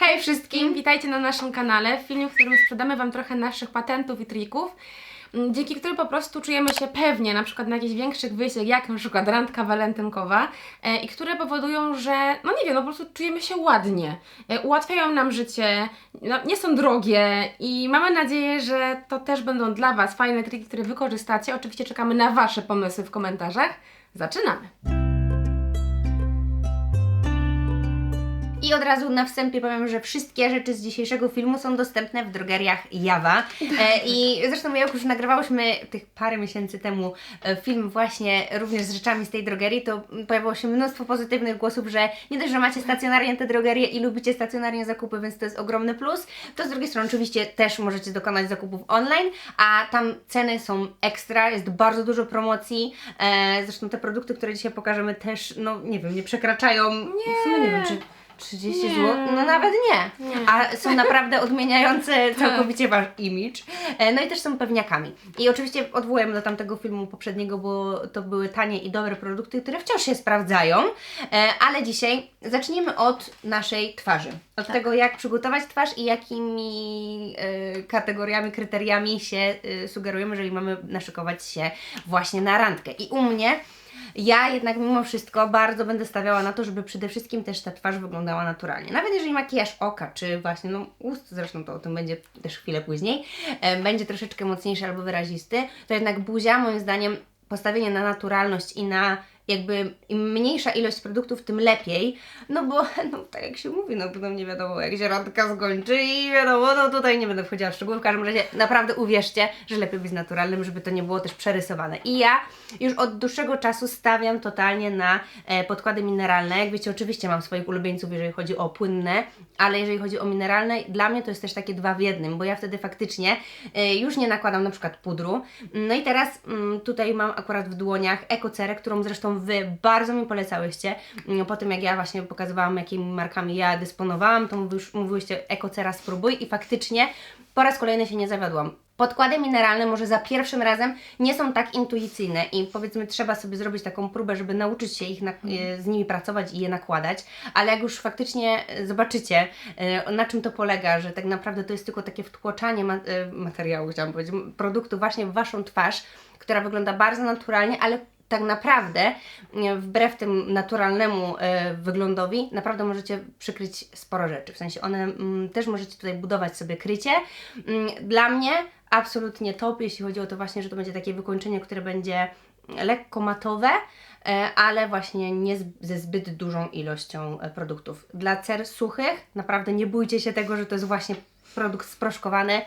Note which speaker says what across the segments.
Speaker 1: Hej wszystkim, witajcie na naszym kanale. W filmie, w którym sprzedamy Wam trochę naszych patentów i trików, m, dzięki którym po prostu czujemy się pewnie, na przykład na jakichś większych wyjściach, jak na przykład randka walentynkowa e, i które powodują, że, no nie wiem, no po prostu czujemy się ładnie, e, ułatwiają nam życie, no, nie są drogie i mamy nadzieję, że to też będą dla Was fajne triki, które wykorzystacie. Oczywiście czekamy na Wasze pomysły w komentarzach. Zaczynamy!
Speaker 2: I od razu na wstępie powiem, że wszystkie rzeczy z dzisiejszego filmu są dostępne w drogeriach Jawa. E, I zresztą jak już nagrywałyśmy tych parę miesięcy temu e, film właśnie również z rzeczami z tej drogerii, to pojawiło się mnóstwo pozytywnych głosów, że nie dość, że macie stacjonarnie te drogerie i lubicie stacjonarnie zakupy, więc to jest ogromny plus, to z drugiej strony oczywiście też możecie dokonać zakupów online, a tam ceny są ekstra, jest bardzo dużo promocji. E, zresztą te produkty, które dzisiaj pokażemy też, no nie wiem, nie przekraczają, w sumie nie wiem, czy 30
Speaker 1: Nie.
Speaker 2: zł? No nawet nie.
Speaker 1: Nie.
Speaker 2: A są naprawdę odmieniające całkowicie Wasz image. E, No i też są pewniakami. I oczywiście odwołujemy do tamtego filmu poprzedniego, bo to były tanie i dobre produkty, które wciąż się sprawdzają. E, Ale dzisiaj zacznijmy od naszej twarzy. Od
Speaker 1: Tak.
Speaker 2: tego, jak przygotować twarz i jakimi e, kategoriami, kryteriami się e, sugerujemy, jeżeli mamy naszykować się właśnie na randkę. I u mnie ja jednak mimo wszystko bardzo będę stawiała na to, żeby przede wszystkim też ta twarz wyglądała naturalnie. Nawet jeżeli makijaż oka, czy właśnie no ust, zresztą to o tym będzie też chwilę później, e, będzie troszeczkę mocniejszy albo wyrazisty, to jednak buzia moim zdaniem postawienie na naturalność i na jakby im mniejsza ilość produktów, tym lepiej, no bo no, tak jak się mówi, no potem nie wiadomo jak się randka skończy i wiadomo, no tutaj nie będę wchodziła w szczegóły, w każdym razie naprawdę uwierzcie, że lepiej być naturalnym, żeby to nie było też przerysowane. I ja już od dłuższego czasu stawiam totalnie na e, podkłady mineralne, jak wiecie oczywiście mam swoich ulubieńców, jeżeli chodzi o płynne, ale jeżeli chodzi o mineralne, dla mnie to jest też takie dwa w jednym, bo ja wtedy faktycznie e, już nie nakładam na przykład pudru. No i teraz mm, tutaj mam akurat w dłoniach ekocerę, którą zresztą Wy bardzo mi polecałyście. Mm, Po tym jak ja właśnie pokazywałam, jakimi markami ja dysponowałam, to mówiłyście ekocera spróbuj i faktycznie po raz kolejny się nie zawiodłam. Podkłady mineralne może za pierwszym razem nie są tak intuicyjne i powiedzmy trzeba sobie zrobić taką próbę, żeby nauczyć się ich na, e, z nimi pracować i je nakładać, ale jak już faktycznie e, zobaczycie e, na czym to polega, że tak naprawdę to jest tylko takie wtłoczanie ma, materiału, chciałam powiedzieć, produktu właśnie w Waszą twarz, która wygląda bardzo naturalnie, ale tak naprawdę, e, wbrew tym naturalnemu e, wyglądowi, naprawdę możecie przykryć sporo rzeczy. W sensie one mm, też możecie tutaj budować sobie krycie. Mm, Dla mnie absolutnie top, jeśli chodzi o to właśnie, że to będzie takie wykończenie, które będzie lekko matowe, e, ale właśnie nie ze zbyt dużą ilością produktów. Dla cer suchych naprawdę nie bójcie się tego, że to jest właśnie produkt sproszkowany.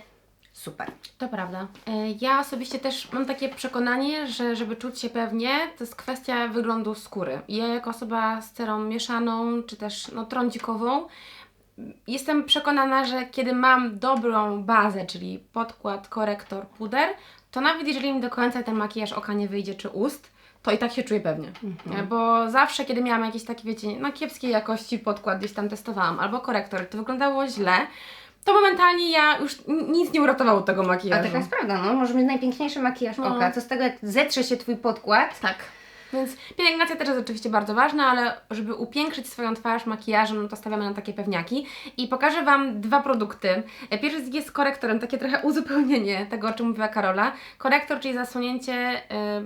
Speaker 2: Super.
Speaker 1: To prawda. E, Ja osobiście też mam takie przekonanie, że żeby czuć się pewnie, to jest kwestia wyglądu skóry. Ja jako osoba z cerą mieszaną, czy też no, trądzikową, jestem przekonana, że kiedy mam dobrą bazę, czyli podkład, korektor, puder, to nawet jeżeli mi do końca ten makijaż oka nie wyjdzie, czy ust, to i tak się czuję pewnie. E, Bo zawsze, kiedy miałam jakiś taki, wiecie, no kiepskiej jakości podkład gdzieś tam testowałam, albo korektor, to wyglądało źle, to momentalnie ja już nic nie uratowało tego
Speaker 2: A
Speaker 1: makijażu.
Speaker 2: taka jest prawda, no. Możesz mieć najpiękniejszy makijaż
Speaker 1: No.
Speaker 2: oka. Co z tego, jak zetrze się Twój podkład,
Speaker 1: Tak. Więc pielęgnacja też jest oczywiście bardzo ważna, ale żeby upiększyć swoją twarz makijażem, no to stawiamy na takie pewniaki. I pokażę Wam dwa produkty. E, Pierwszy jest korektorem, takie trochę uzupełnienie tego, o czym mówiła Karola. Korektor, czyli zasłonięcie e,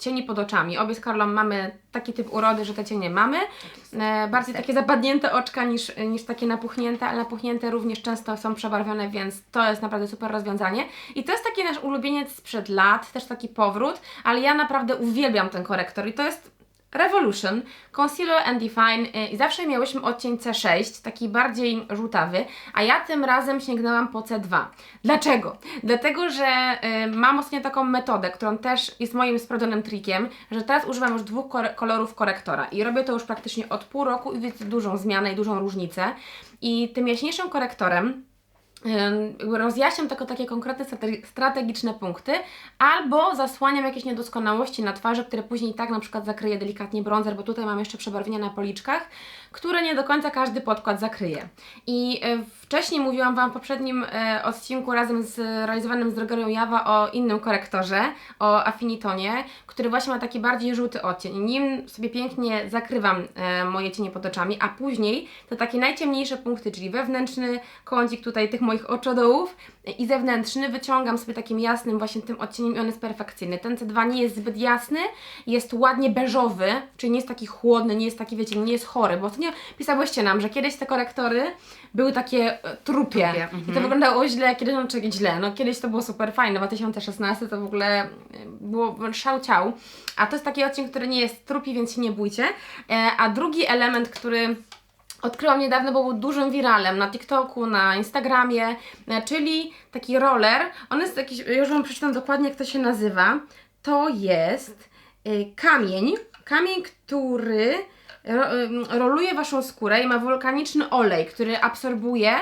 Speaker 1: cieni pod oczami. Obie z Karolą mamy taki typ urody, że te cienie mamy. E, bardziej takie zapadnięte oczka niż, niż takie napuchnięte, ale napuchnięte również często są przebarwione, więc to jest naprawdę super rozwiązanie. I to jest taki nasz ulubieniec sprzed lat, też taki powrót, ale ja naprawdę uwielbiam ten korektor i to jest Revolution, Concealer and Define y, i zawsze miałyśmy odcień C6, taki bardziej żółtawy, a ja tym razem sięgnęłam po C2. Dlaczego? Dlatego, że y, mam ostatnio taką metodę, którą też jest moim sprawdzonym trikiem, że teraz używam już dwóch kolorów korektora i robię to już praktycznie od pół roku i widzę dużą zmianę i dużą różnicę. I tym jaśniejszym korektorem rozjaśniam tylko takie konkretne strate- strategiczne punkty, albo zasłaniam jakieś niedoskonałości na twarzy, które później tak na przykład zakryje delikatnie bronzer, bo tutaj mam jeszcze przebarwienia na policzkach, które nie do końca każdy podkład zakryje. I e, wcześniej mówiłam Wam w poprzednim e, odcinku razem z realizowanym z drogerią Jawa o innym korektorze, o Affinitonie, który właśnie ma taki bardziej żółty odcień. Nim sobie pięknie zakrywam e, moje cienie pod oczami, a później te takie najciemniejsze punkty, czyli wewnętrzny kącik tutaj tych moich oczodołów i zewnętrzny wyciągam sobie takim jasnym właśnie tym odcieniem i on jest perfekcyjny. Ten C2 nie jest zbyt jasny, jest ładnie beżowy, czyli nie jest taki chłodny, nie jest taki, wiecie, nie jest chory, bo ostatnio pisałyście nam, że kiedyś te korektory były takie e, trupie,
Speaker 2: Trupie,
Speaker 1: i to
Speaker 2: mhm.
Speaker 1: wyglądało źle, kiedyś no czekaj źle, no kiedyś to było super fajne, 2016 to w ogóle e, było szał ciał, a to jest taki odcień, który nie jest trupi, więc się nie bójcie, e, a drugi element, który odkryłam niedawno, bo był dużym wiralem na TikToku, na Instagramie, e, czyli taki roller. On jest jakiś, już Wam przeczytam dokładnie, jak to się nazywa. To jest y, kamień, kamień, który roluje Waszą skórę i ma wulkaniczny olej, który absorbuje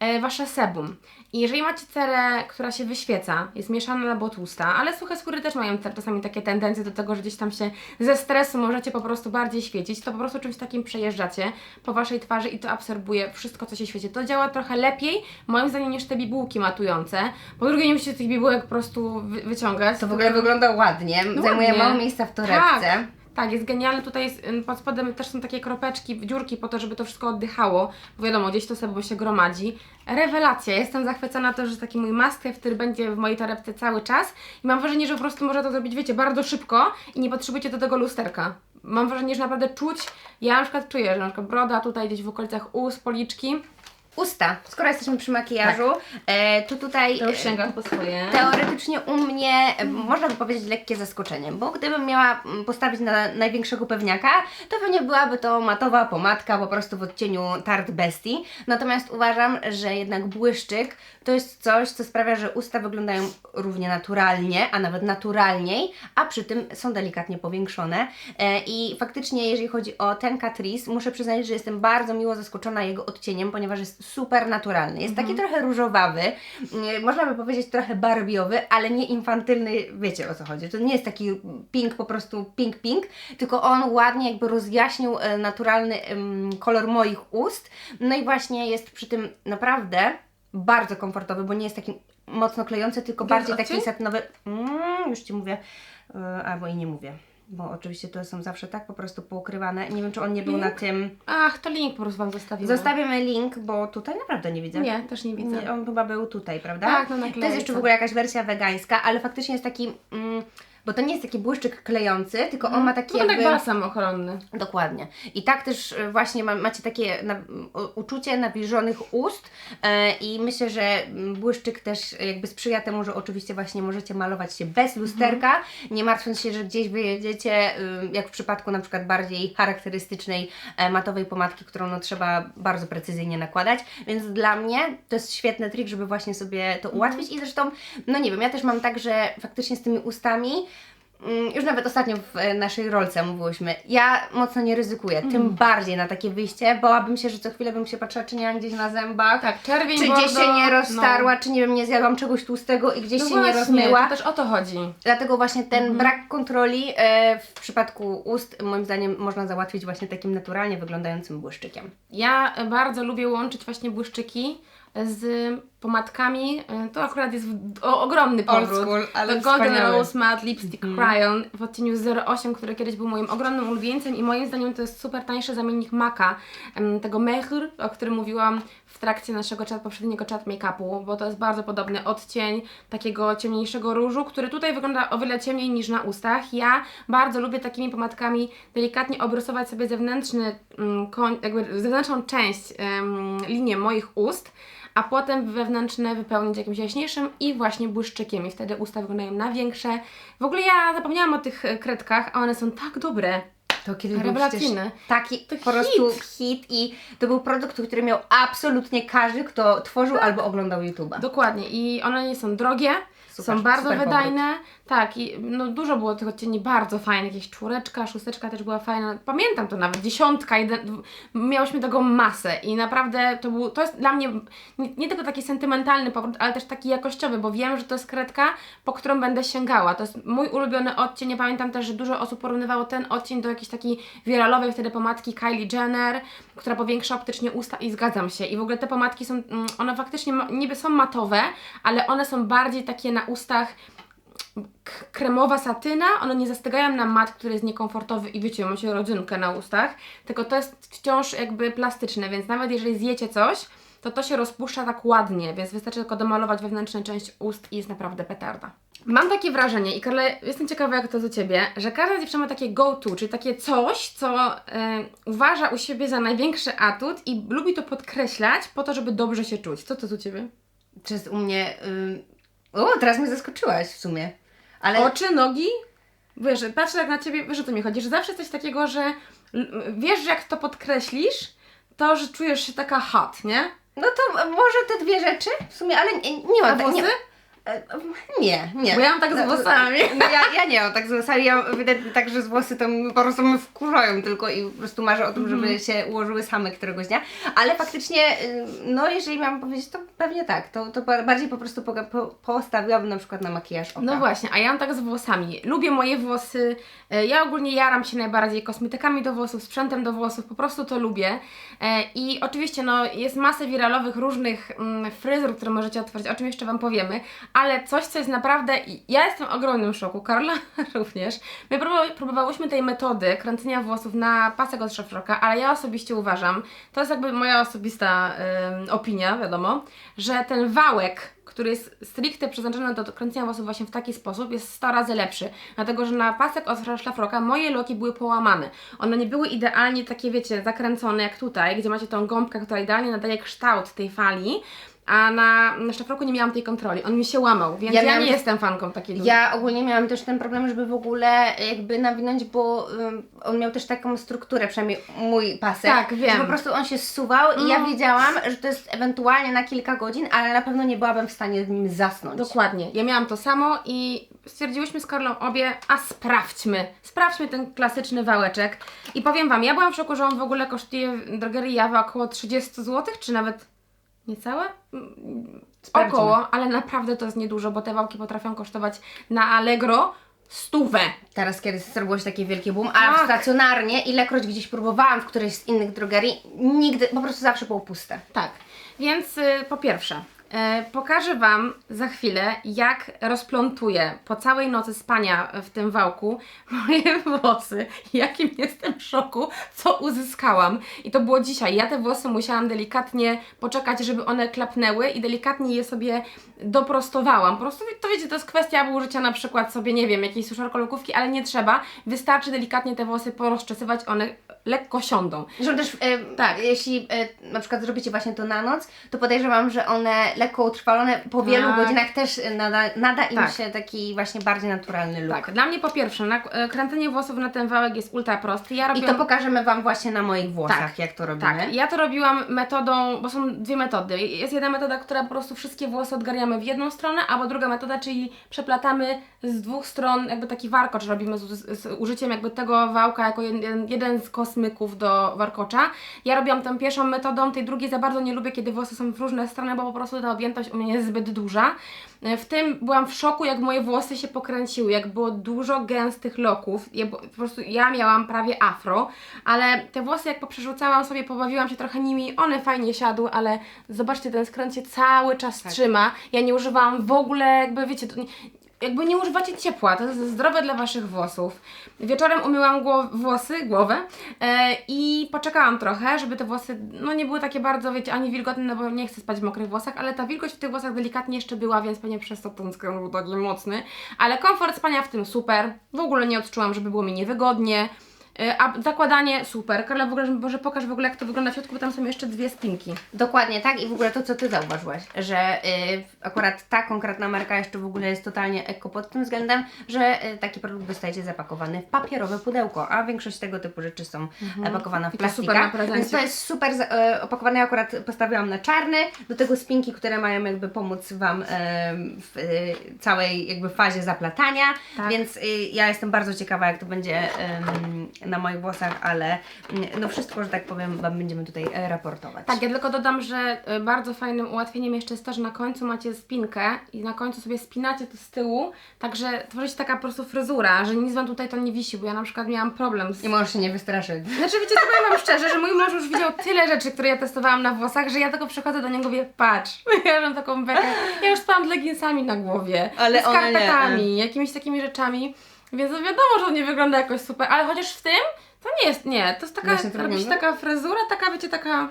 Speaker 1: e, Wasze sebum. I jeżeli macie cerę, która się wyświeca, jest mieszana albo tłusta, ale suche skóry też mają czasami takie tendencje do tego, że gdzieś tam się ze stresu możecie po prostu bardziej świecić, to po prostu czymś takim przejeżdżacie po Waszej twarzy i to absorbuje wszystko, co się świeci. To działa trochę lepiej, moim zdaniem, niż te bibułki matujące. Po drugie, nie musicie tych bibułek po prostu wy- wyciągać.
Speaker 2: To w ogóle wygląda ładnie,
Speaker 1: No
Speaker 2: zajmuje mało miejsca w torebce.
Speaker 1: Tak, tak, jest genialny. Tutaj jest, pod spodem też są takie kropeczki, dziurki po to, żeby to wszystko oddychało. Bo wiadomo, gdzieś to sobą się gromadzi. Rewelacja. Jestem zachwycona to, że jest taki mój have, który będzie w mojej torebce cały czas. I mam wrażenie, że po prostu można to zrobić, wiecie, bardzo szybko i nie potrzebujecie do tego lusterka. Mam wrażenie, że naprawdę czuć, ja na przykład czuję, że na przykład broda tutaj gdzieś w okolicach ust, policzki,
Speaker 2: Usta, skoro jesteśmy przy makijażu, e, to tutaj
Speaker 1: to już sięgam po swoje.
Speaker 2: teoretycznie u mnie można by powiedzieć lekkie zaskoczenie, bo gdybym miała postawić na największego pewniaka, to pewnie byłaby to matowa pomadka po prostu w odcieniu Tarte Bestie. Natomiast uważam, że jednak błyszczyk to jest coś, co sprawia, że usta wyglądają równie naturalnie, a nawet naturalniej, a przy tym są delikatnie powiększone. E, I faktycznie, jeżeli chodzi o ten Catrice, muszę przyznać, że jestem bardzo miło zaskoczona jego odcieniem, ponieważ jest super naturalny. Jest taki trochę różowawy, można by powiedzieć trochę barbiowy, ale nie infantylny, wiecie o co chodzi. To nie jest taki pink, po prostu pink pink, tylko on ładnie jakby rozjaśnił e, naturalny kolor moich ust. No i właśnie jest przy tym naprawdę bardzo komfortowy, bo nie jest taki mocno klejący, tylko
Speaker 1: Jaki
Speaker 2: bardziej
Speaker 1: odcień?
Speaker 2: taki satynowy. Mm, już Ci mówię, e, albo i nie mówię. Bo oczywiście to są zawsze tak po prostu poukrywane. Nie wiem, czy on nie był na tym.
Speaker 1: Ach, to link po prostu Wam zostawimy.
Speaker 2: Zostawimy link, bo tutaj naprawdę nie widzę.
Speaker 1: Nie, też nie widzę.
Speaker 2: Nie, on chyba był tutaj, prawda?
Speaker 1: Tak, no na
Speaker 2: To jest
Speaker 1: klejce.
Speaker 2: jeszcze w ogóle jakaś wersja wegańska, ale faktycznie jest taki, mm, bo to nie jest taki błyszczyk klejący, tylko on ma taki
Speaker 1: No tak
Speaker 2: jakby...
Speaker 1: balsam ochronny.
Speaker 2: Dokładnie. I tak też e, właśnie ma, macie takie na, uczucie nawilżonych ust e, i myślę, że mm, błyszczyk też jakby sprzyja temu, że oczywiście właśnie możecie malować się bez lusterka, nie martwiąc się, że gdzieś wyjedziecie, y, jak w przypadku na przykład bardziej charakterystycznej e, matowej pomadki, którą no, trzeba bardzo precyzyjnie nakładać, więc dla mnie to jest świetny trik, żeby właśnie sobie to ułatwić. I zresztą, no nie wiem, ja też mam tak, że faktycznie z tymi ustami Już nawet ostatnio w e, naszej rolce mówiłyśmy, ja mocno nie ryzykuję, tym bardziej na takie wyjście, bałabym się, że co chwilę bym się patrzyła, czy nie mam gdzieś na zębach,
Speaker 1: Tak, czerwień,
Speaker 2: czy
Speaker 1: bordo,
Speaker 2: gdzieś się nie rozstarła,
Speaker 1: No.
Speaker 2: czy nie wiem, nie zjadłam czegoś tłustego i gdzieś
Speaker 1: No
Speaker 2: się nie
Speaker 1: właśnie,
Speaker 2: rozmyła.
Speaker 1: To też o to chodzi.
Speaker 2: Dlatego właśnie ten
Speaker 1: Mhm.
Speaker 2: brak kontroli e, w przypadku ust, moim zdaniem, można załatwić właśnie takim naturalnie wyglądającym błyszczykiem.
Speaker 1: Ja bardzo lubię łączyć właśnie błyszczyki z pomadkami. E, To akurat jest o, ogromny powrót. To Golden Rose Matte Lipstick Crayon w odcieniu 08, który kiedyś był moim ogromnym ulubieńcem i moim zdaniem to jest super tańszy zamiennik Maka, tego Mehr, o którym mówiłam w trakcie naszego chat, poprzedniego chat make-upu, bo to jest bardzo podobny odcień takiego ciemniejszego różu, który tutaj wygląda o wiele ciemniej niż na ustach. Ja bardzo lubię takimi pomadkami delikatnie obrysować sobie zewnętrzny, mm, jakby zewnętrzną część, linię moich ust, a potem wewnętrzne wypełnić jakimś jaśniejszym i właśnie błyszczykiem i wtedy usta wyglądają na większe. W ogóle ja zapomniałam o tych e, kredkach, a one są tak dobre.
Speaker 2: To kiedyś był taki
Speaker 1: To
Speaker 2: po prostu
Speaker 1: hit.
Speaker 2: hit i to był produkt, który miał absolutnie każdy, kto tworzył albo oglądał YouTube'a.
Speaker 1: Dokładnie. I one nie są drogie,
Speaker 2: Super,
Speaker 1: są bardzo
Speaker 2: super
Speaker 1: wydajne. Tak, i no, dużo było tych odcieni bardzo fajnych. Jakieś czwóreczka, szósteczka też była fajna. Pamiętam to nawet, dziesiątka, jeden, miałyśmy tego masę i naprawdę to był, to jest dla mnie nie, nie tylko taki sentymentalny powrót, ale też taki jakościowy, bo wiem, że to jest kredka, po którą będę sięgała. To jest mój ulubiony odcień. Ja pamiętam też, że dużo osób porównywało ten odcień do jakiejś takiej wiralowej wtedy pomadki Kylie Jenner, która powiększa optycznie usta i zgadzam się. I w ogóle te pomadki są, mm, one faktycznie niby są matowe, ale one są bardziej takie na ustach kremowa satyna, one nie zastygają na mat, który jest niekomfortowy i wiecie, macie rodzynkę na ustach, tylko to jest wciąż jakby plastyczne, więc nawet jeżeli zjecie coś, to to się rozpuszcza tak ładnie, więc wystarczy tylko domalować wewnętrzną część ust i jest naprawdę petarda. Mam takie wrażenie i Karle, jestem ciekawa jak to u Ciebie, że każda dziewczyna ma takie go-to, czyli takie coś, co e, uważa u siebie za największy atut i lubi to podkreślać po to, żeby dobrze się czuć. Co to u Ciebie?
Speaker 2: Jest u mnie... Ym... O, teraz mnie zaskoczyłaś w sumie. Ale
Speaker 1: Oczy, nogi? Wiesz, patrzę tak na ciebie, wiesz o co mi chodzi, że zawsze coś takiego, że wiesz, że jak to podkreślisz, to, że czujesz się taka hot, nie?
Speaker 2: no to może te dwie rzeczy w sumie, ale nie, nie
Speaker 1: A
Speaker 2: mam...
Speaker 1: włosy?
Speaker 2: Nie, nie, nie.
Speaker 1: Bo ja mam tak z
Speaker 2: No,
Speaker 1: włosami.
Speaker 2: No ja, ja nie mam tak z włosami, ja ewidentnie tak, że z włosy to po prostu mnie wkurzają tylko i po prostu marzę o tym,
Speaker 1: Mhm.
Speaker 2: żeby się ułożyły same któregoś dnia, ale faktycznie, y, no jeżeli mam powiedzieć, to pewnie tak, to, to ba- bardziej po prostu po, po, postawiłabym na przykład na makijaż oka.
Speaker 1: No właśnie, a ja mam tak z włosami. Lubię moje włosy. e, Ja ogólnie jaram się najbardziej kosmetykami do włosów, sprzętem do włosów, po prostu to lubię. E, I oczywiście no, jest masę wiralowych różnych mm, fryzur, które możecie otworzyć, o czym jeszcze Wam powiemy, ale coś, co jest naprawdę... Ja jestem w ogromnym szoku, Karla również. My próbowa- próbowałyśmy tej metody kręcenia włosów na pasek od szafroka, ale ja osobiście uważam, to jest jakby moja osobista opinia, wiadomo, że ten wałek który jest stricte przeznaczony do kręcenia włosów właśnie w taki sposób, jest 100 razy lepszy. Dlatego, że na pasek od szlafroka moje loki były połamane. One nie były idealnie takie, wiecie, zakręcone jak tutaj, gdzie macie tą gąbkę, która idealnie nadaje kształt tej fali, a na, na szlafroku nie miałam tej kontroli. On mi się łamał, więc
Speaker 2: Ja
Speaker 1: ja,
Speaker 2: miałam
Speaker 1: nie jestem fanką takiej
Speaker 2: Ja ogólnie miałam też ten problem, żeby w ogóle jakby nawinąć, bo ym, on miał też taką strukturę, przynajmniej mój pasek.
Speaker 1: Tak, wiem.
Speaker 2: Że po prostu on się zsuwał i ja
Speaker 1: Mm.
Speaker 2: wiedziałam, że to jest ewentualnie na kilka godzin, ale na pewno nie byłabym w stanie w nim zasnąć.
Speaker 1: Dokładnie. Ja miałam to samo i stwierdziłyśmy z Karlą obie, a sprawdźmy, sprawdźmy ten klasyczny wałeczek. I powiem Wam, ja byłam w szoku, że on w ogóle kosztuje w drogerii Jawa około 30 zł, czy nawet niecałe? Mm,
Speaker 2: Sprawdzimy.
Speaker 1: Około, ale naprawdę to jest niedużo, bo te wałki potrafią kosztować na Allegro stówę.
Speaker 2: Teraz kiedy zrobiło się takie wielkie boom, a
Speaker 1: Tak.
Speaker 2: stacjonarnie, ilekroć gdzieś próbowałam w którejś z innych drogerii, nigdy, po prostu zawsze było puste.
Speaker 1: Tak, więc y, po pierwsze, pokażę Wam za chwilę, jak rozplątuję po całej nocy spania w tym wałku moje włosy. Jakim jestem w szoku, co uzyskałam. I to było dzisiaj. Ja te włosy musiałam delikatnie poczekać, żeby one klapnęły i delikatnie je sobie doprostowałam. Po prostu to wiecie, to jest kwestia użycia na przykład sobie, nie wiem, jakiejś suszarkolokówki, ale nie trzeba. Wystarczy delikatnie te włosy porozczesywać, one lekko siądą.
Speaker 2: Że też, e,
Speaker 1: Tak.
Speaker 2: jeśli e, na przykład zrobicie właśnie to na noc, to podejrzewam, że one lekko utrwalone po wielu
Speaker 1: Tak.
Speaker 2: godzinach też nada, nada im
Speaker 1: Tak.
Speaker 2: się taki właśnie bardziej naturalny look.
Speaker 1: Tak, dla mnie po pierwsze, na, e, kręcenie włosów na ten wałek jest ultra prosty. Ja
Speaker 2: I
Speaker 1: robiłam,
Speaker 2: to pokażemy Wam właśnie na moich włosach,
Speaker 1: Tak.
Speaker 2: jak to robimy.
Speaker 1: tak, ja to robiłam metodą, bo są dwie metody. Jest jedna metoda, która po prostu wszystkie włosy odgarniamy w jedną stronę, albo druga metoda, czyli przeplatamy z dwóch stron, jakby taki warkocz robimy z, z, z użyciem jakby tego wałka jako jeden, jeden z kosmyków do warkocza. Ja robiłam tą pierwszą metodą, tej drugiej za bardzo nie lubię, kiedy włosy są w różne strony, bo po prostu ta objętość u mnie jest zbyt duża. E, W tym byłam w szoku, jak moje włosy się pokręciły, jak było dużo gęstych loków. Ja, po prostu ja miałam prawie afro, ale te włosy jak poprzerzucałam sobie, pobawiłam się trochę nimi, one fajnie siadły, ale zobaczcie, ten skręt się cały czas trzyma. Ja nie używałam w ogóle, jakby wiecie, jakby nie używacie ciepła, to jest zdrowe dla Waszych włosów. Wieczorem umyłam włosy, głowę e, i poczekałam trochę, żeby te włosy, no nie były takie bardzo, wiecie, ani wilgotne, no bo nie chcę spać w mokrych włosach, ale ta wilgoć w tych włosach delikatnie jeszcze była, więc pewnie przez to ten skręt był taki mocny. Ale komfort spania w tym super, w ogóle nie odczułam, żeby było mi niewygodnie. E, A zakładanie super. Karla, w ogóle, może pokaż w ogóle jak to wygląda w środku, bo tam są jeszcze dwie spinki.
Speaker 2: Dokładnie tak i w ogóle to, co Ty zauważyłaś, że y, akurat ta konkretna marka jeszcze w ogóle jest totalnie eko pod tym względem, że y, taki produkt dostajecie zapakowany w papierowe pudełko, a większość tego typu rzeczy są mhm. pakowane w plastikach, więc to jest super e, opakowane, akurat postawiłam na czarny, do tego spinki, które mają jakby pomóc Wam e, w e, całej jakby fazie zaplatania,
Speaker 1: Tak.
Speaker 2: więc y, ja jestem bardzo ciekawa, jak to będzie em, na moich włosach, ale mm, no wszystko, że tak powiem, Wam będziemy tutaj e, raportować.
Speaker 1: Tak, ja tylko dodam, że y, bardzo fajnym ułatwieniem jeszcze jest to, że na końcu macie spinkę i na końcu sobie spinacie to z tyłu, także tworzy się taka po prostu fryzura, że nic Wam tutaj to nie wisi, bo ja na przykład miałam problem z...
Speaker 2: Nie możesz się nie wystraszyć.
Speaker 1: Znaczy wiecie co, powiem Wam szczerze, że mój mąż już widział tyle rzeczy, które ja testowałam na włosach, że ja tylko przychodzę do niego i mówię, patrz, ja mam taką bekę, ja już spałam z leginsami na głowie,
Speaker 2: Ale
Speaker 1: z
Speaker 2: ona nie,
Speaker 1: jakimiś takimi rzeczami, więc no wiadomo, że on nie wygląda jakoś super, ale chociaż w tym, to nie jest, nie, to jest taka,
Speaker 2: Właśnie to
Speaker 1: robi się
Speaker 2: wygląda?
Speaker 1: taka fryzura, taka wiecie, taka...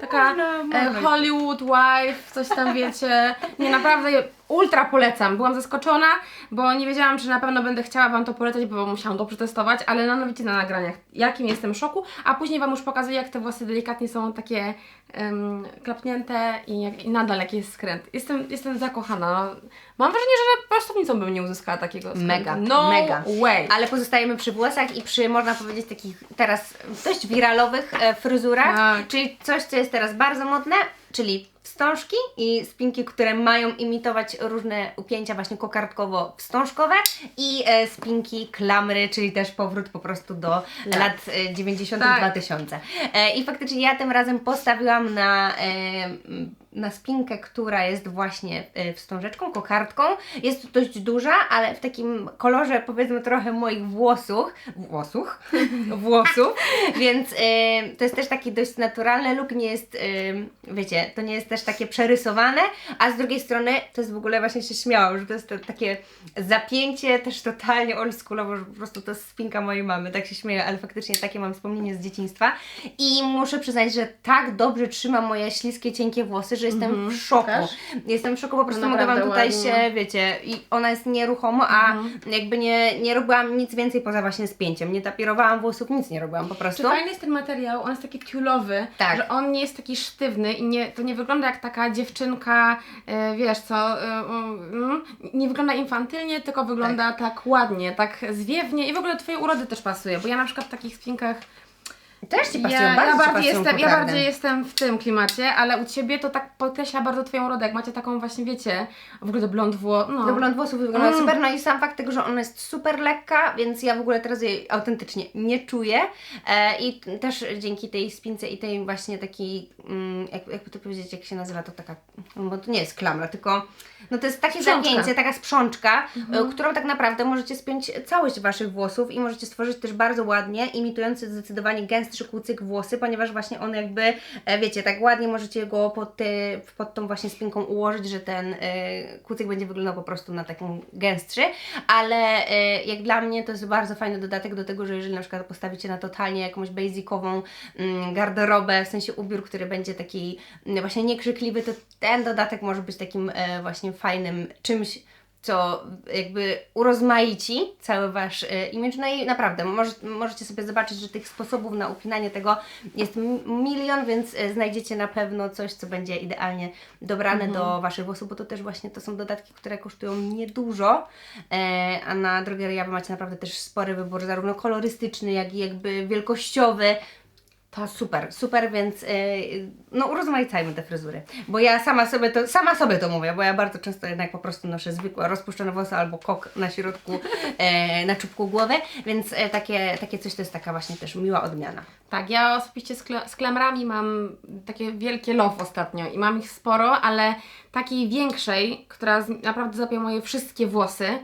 Speaker 1: Taka
Speaker 2: Można,
Speaker 1: e,
Speaker 2: można.
Speaker 1: Hollywood wife, coś tam wiecie. Nie, naprawdę ultra polecam. Byłam zaskoczona, bo nie wiedziałam, czy na pewno będę chciała Wam to polecać, bo musiałam to przetestować, ale no, no widzicie na nagraniach, jakim jestem szoku, a później Wam już pokazuję, jak te włosy delikatnie są takie em, klapnięte i, jak, i nadal jaki jest skręt. Jestem, jestem zakochana. No, Mam wrażenie, że prostownicą bym nie uzyskała takiego skrętu.
Speaker 2: Mega,
Speaker 1: no
Speaker 2: mega.
Speaker 1: way.
Speaker 2: Ale pozostajemy przy włosach i przy, można powiedzieć, takich teraz dość wiralowych e, fryzurach,
Speaker 1: Tak.
Speaker 2: czyli coś, co jest teraz bardzo modne, czyli wstążki i spinki, które mają imitować różne upięcia właśnie kokardkowo-wstążkowe i e, spinki klamry, czyli też powrót po prostu do lat e, 90
Speaker 1: Tak.
Speaker 2: 2000. E, I faktycznie ja tym razem postawiłam na, e, na spinkę, która jest właśnie e, wstążeczką, kokardką. Jest dość duża, ale w takim kolorze powiedzmy trochę moich włosów, włosów, włosów, więc e, to jest też taki dość naturalny look, nie jest, e, wiecie, to nie jest też takie przerysowane, a z drugiej strony to jest w ogóle właśnie się śmiałam, że to jest to, takie zapięcie też totalnie oldschoolowo, że po prostu to jest spinka mojej mamy, tak się śmieję, ale faktycznie takie mam wspomnienie z dzieciństwa. I muszę przyznać, że tak dobrze trzyma moje śliskie, cienkie włosy, że jestem w szoku.
Speaker 1: Też?
Speaker 2: Jestem w szoku, po prostu mogę Wam tutaj
Speaker 1: ładnie.
Speaker 2: się, wiecie, i ona jest nieruchomo, a jakby nie, nie robiłam nic więcej poza właśnie spięciem, nie tapirowałam włosów, nic nie robiłam po
Speaker 1: Czy
Speaker 2: prostu.
Speaker 1: fajny jest ten materiał? On jest taki tiulowy,
Speaker 2: Tak.
Speaker 1: że on nie jest taki sztywny i nie, to nie wygląda jak taka dziewczynka, e, wiesz co, e, mm, nie wygląda infantylnie, tylko wygląda tak. ładnie, tak zwiewnie i w ogóle do Twojej urody też pasuje, bo ja na przykład w takich spinkach
Speaker 2: Też Ci pasują,
Speaker 1: ja,
Speaker 2: bardzo
Speaker 1: ja,
Speaker 2: Ci
Speaker 1: bardziej
Speaker 2: pasują
Speaker 1: jestem, ja bardziej jestem w tym klimacie, ale u Ciebie to tak podkreśla bardzo Twoją urodę, jak macie taką właśnie, wiecie, w ogóle do blond wło, no.
Speaker 2: Do blond włosów wygląda
Speaker 1: Mm.
Speaker 2: super, no i sam fakt tego, że ona jest super lekka, więc ja w ogóle teraz jej autentycznie nie czuję e, i też dzięki tej spince i tej właśnie takiej, mm, jak, jakby to powiedzieć, jak się nazywa to taka, no bo to nie jest klamra, tylko no to jest takie
Speaker 1: Sprzączka.
Speaker 2: zapięcie, taka sprzączka, e, którą tak naprawdę możecie spiąć całość Waszych włosów i możecie stworzyć też bardzo ładnie, imitujący zdecydowanie gęstszy kucyk włosy, ponieważ właśnie on jakby, e, wiecie, tak ładnie możecie go pod, te, pod tą właśnie spinką ułożyć, że ten e, kucyk będzie wyglądał po prostu na taką gęstszy, ale e, jak dla mnie to jest bardzo fajny dodatek do tego, że jeżeli na przykład postawicie na totalnie jakąś basicową mm, garderobę, w sensie ubiór, który będzie taki mm, właśnie niekrzykliwy, to ten dodatek może być takim właśnie fajnym czymś, co jakby urozmaici cały Wasz e, image. No i naprawdę, może, możecie sobie zobaczyć, że tych sposobów na upinanie tego jest milion, więc e, znajdziecie na pewno coś, co będzie idealnie dobrane do Waszych włosów, bo to też właśnie to są dodatki, które kosztują niedużo, e, a na Drogerii Java macie naprawdę też spory wybór, zarówno kolorystyczny, jak i jakby wielkościowy. To super, super, więc yy, no urozmaicajmy te fryzury. Bo ja sama sobie to, sama sobie to mówię, bo ja bardzo często jednak po prostu noszę zwykłe rozpuszczone włosy albo kok na środku, e, na czubku głowy, więc e, takie, takie coś to jest taka właśnie też miła odmiana.
Speaker 1: Tak, ja osobiście z, kle- z klamrami mam takie wielkie love ostatnio i mam ich sporo, ale takiej większej, która naprawdę zapie moje wszystkie włosy,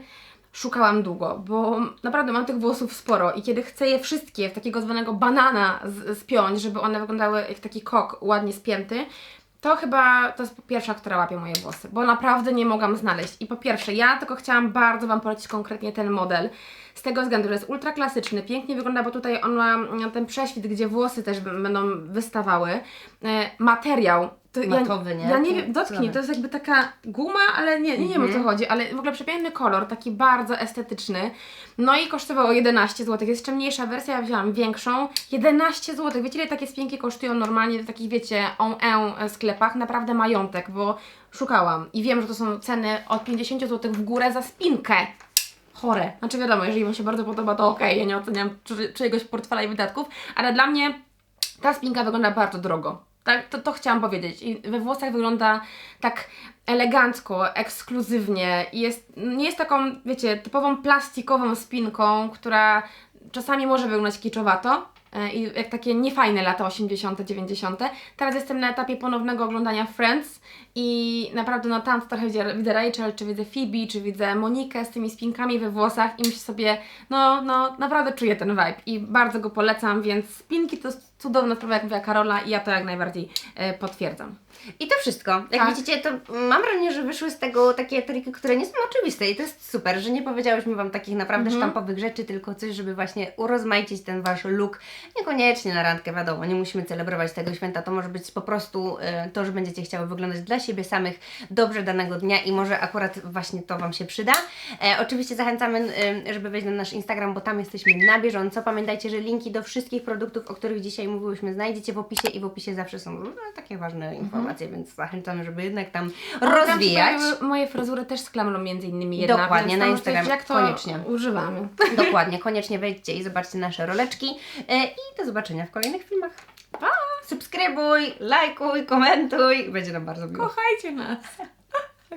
Speaker 1: szukałam długo, bo naprawdę mam tych włosów sporo i kiedy chcę je wszystkie w takiego zwanego banana z, spiąć, żeby one wyglądały jak taki kok ładnie spięty, to chyba to jest pierwsza, która łapie moje włosy, bo naprawdę nie mogłam znaleźć. I po pierwsze, ja tylko chciałam bardzo Wam polecić konkretnie ten model. Z tego względu, że jest ultra klasyczny, pięknie wygląda, bo tutaj on ma ten prześwit, gdzie włosy też będą wystawały. E, Materiał To
Speaker 2: Matowy, nie?
Speaker 1: Ja nie wiem, dotknij, to jest jakby taka guma, ale nie, nie wiem o co
Speaker 2: Mhm.
Speaker 1: chodzi, ale w ogóle przepiękny kolor, taki bardzo estetyczny. No i kosztowało 11 zł. Jest jeszcze mniejsza wersja, ja wzięłam większą. 11 zł. Wiecie, ile takie spinki kosztują normalnie w takich, wiecie, on e sklepach? Naprawdę majątek, bo szukałam i wiem, że to są ceny od 50 zł w górę za spinkę. Chore. Znaczy wiadomo, jeżeli Wam się bardzo podoba, to okej, ja nie oceniam czy, czyjegoś portfela i wydatków, ale dla mnie ta spinka wygląda bardzo drogo. Tak, to, to chciałam powiedzieć. I we włosach wygląda tak elegancko, ekskluzywnie i jest, nie jest taką, wiecie, typową plastikową spinką, która czasami może wyglądać kiczowato i jak takie niefajne lata 80., 90. Teraz jestem na etapie ponownego oglądania Friends i naprawdę no tam trochę widzę, widzę Rachel, czy widzę Phoebe, czy widzę Monikę z tymi spinkami we włosach i myślę sobie, no, no naprawdę czuję ten vibe i bardzo go polecam, więc spinki to cudowna sprawa, jak mówiła Karola i ja to jak najbardziej e, potwierdzam.
Speaker 2: I to wszystko. Jak
Speaker 1: Tak.
Speaker 2: widzicie, to mam wrażenie, że wyszły z tego takie triki, które nie są oczywiste i to jest super, że nie powiedziałyśmy Wam takich naprawdę
Speaker 1: Mhm.
Speaker 2: sztampowych rzeczy, tylko coś, żeby właśnie urozmaicić ten Wasz look. Niekoniecznie na randkę, wiadomo, nie musimy celebrować tego święta, to może być po prostu e, to, że będziecie chciały wyglądać dla siebie samych dobrze danego dnia i może akurat właśnie to Wam się przyda. E, oczywiście zachęcamy, e, żeby wejść na nasz Instagram, bo tam jesteśmy na bieżąco. Pamiętajcie, że linki do wszystkich produktów, o których dzisiaj mówiłyśmy, znajdziecie w opisie i w opisie zawsze są no, takie ważne informacje, więc zachęcamy, żeby jednak tam
Speaker 1: Tam
Speaker 2: rozwijać.
Speaker 1: pojawiły moje fryzury też z klamrą między innymi jedna,
Speaker 2: Dokładnie, na
Speaker 1: tam
Speaker 2: Instagram
Speaker 1: jak to
Speaker 2: koniecznie.
Speaker 1: używamy.
Speaker 2: Dokładnie, koniecznie wejdźcie i zobaczcie nasze roleczki e, i do zobaczenia w kolejnych filmach. Pa! Subskrybuj, lajkuj, komentuj, będzie nam bardzo miło.
Speaker 1: Kochajcie nas!